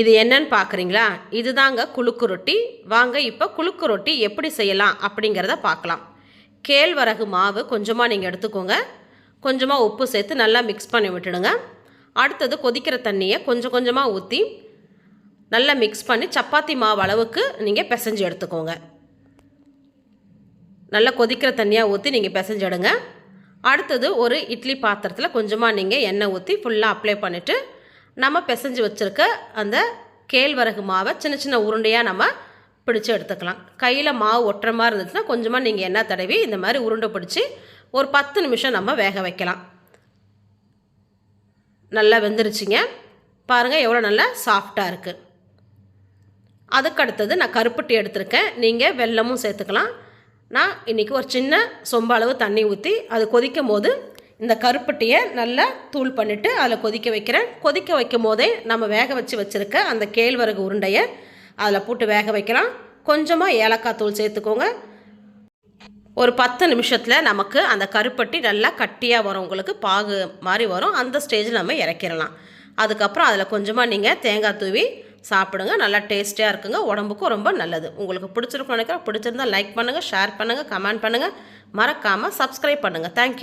இது என்னன்னு பார்க்குறீங்களா இதுதாங்க குலுக்கு ரொட்டி. வாங்க இப்போ குலுக்கு ரொட்டி எப்படி செய்யலாம் அப்படிங்கிறத பார்க்கலாம் கேழ்வரகு மாவு கொஞ்சமாக நீங்கள் எடுத்துக்கோங்க. கொஞ்சமாக உப்பு சேர்த்து நல்லா மிக்ஸ் பண்ணி விட்டுடுங்க. அடுத்தது கொதிக்கிற தண்ணியை கொஞ்சம் கொஞ்சமாக ஊற்றி நல்லா மிக்ஸ் பண்ணி சப்பாத்தி மாவு அளவுக்கு நீங்கள் பிசைஞ்சு எடுத்துக்கோங்க. நல்லா கொதிக்கிற தண்ணியாக ஊற்றி நீங்கள் பிசைஞ்சு எடுங்க. அடுத்தது ஒரு இட்லி பாத்திரத்தில் கொஞ்சமாக நீங்கள் எண்ணெய் ஊற்றி ஃபுல்லாக அப்ளை பண்ணிவிட்டு நம்ம பிசைஞ்சு வச்சுருக்க அந்த கேழ்வரகு மாவை சின்ன சின்ன உருண்டையாக நம்ம பிடிச்சு எடுத்துக்கலாம். கையில் மாவு ஒட்டுற மாதிரி இருந்துச்சுன்னா கொஞ்சமாக நீங்கள் எண்ணெய் தடவி இந்த மாதிரி உருண்டை பிடிச்சி ஒரு பத்து நிமிஷம் நம்ம வேக வைக்கலாம். நல்லா வெந்துருச்சுங்க. பாருங்கள் எவ்வளோ நல்லா சாஃப்டாக இருக்குது அதுக்கு அடுத்தது நான் கருப்பட்டி எடுத்திருக்கேன். நீங்கள் வெல்லமும் சேர்த்துக்கலாம். நான் இன்றைக்கி ஒரு சின்ன சொம்ப அளவு தண்ணி ஊற்றி அது கொதிக்கும் போது இந்த கருப்பட்டியை நல்லா தூள் பண்ணிவிட்டு அதில் கொதிக்க வைக்கிறேன். கொதிக்க வைக்கும் போதே நம்ம வேக வச்சு வச்சுருக்க அந்த கேழ்வரகு உருண்டையை அதில் போட்டு வேக வைக்கலாம். கொஞ்சமாக ஏலக்காய் தூள் சேர்த்துக்கோங்க. ஒரு பத்து நிமிஷத்தில் நமக்கு அந்த கருப்பட்டி நல்லா கட்டியாக வரும். உங்களுக்கு பாகு மாதிரி வரும். அந்த ஸ்டேஜில் நம்ம இறக்கிடலாம். அதுக்கப்புறம் அதில் கொஞ்சமாக நீங்கள் தேங்காய் தூவி சாப்பிடுங்க. நல்லா டேஸ்டியாக இருக்குங்க. உடம்புக்கும் ரொம்ப நல்லது. உங்களுக்கு பிடிச்சிருக்கும் நினைக்கிறேன். பிடிச்சிருந்தா லைக் பண்ணுங்கள் ஷேர் பண்ணுங்கள் கமெண்ட் பண்ணுங்கள் மறக்காமல் சப்ஸ்கிரைப் பண்ணுங்கள் தேங்க்யூ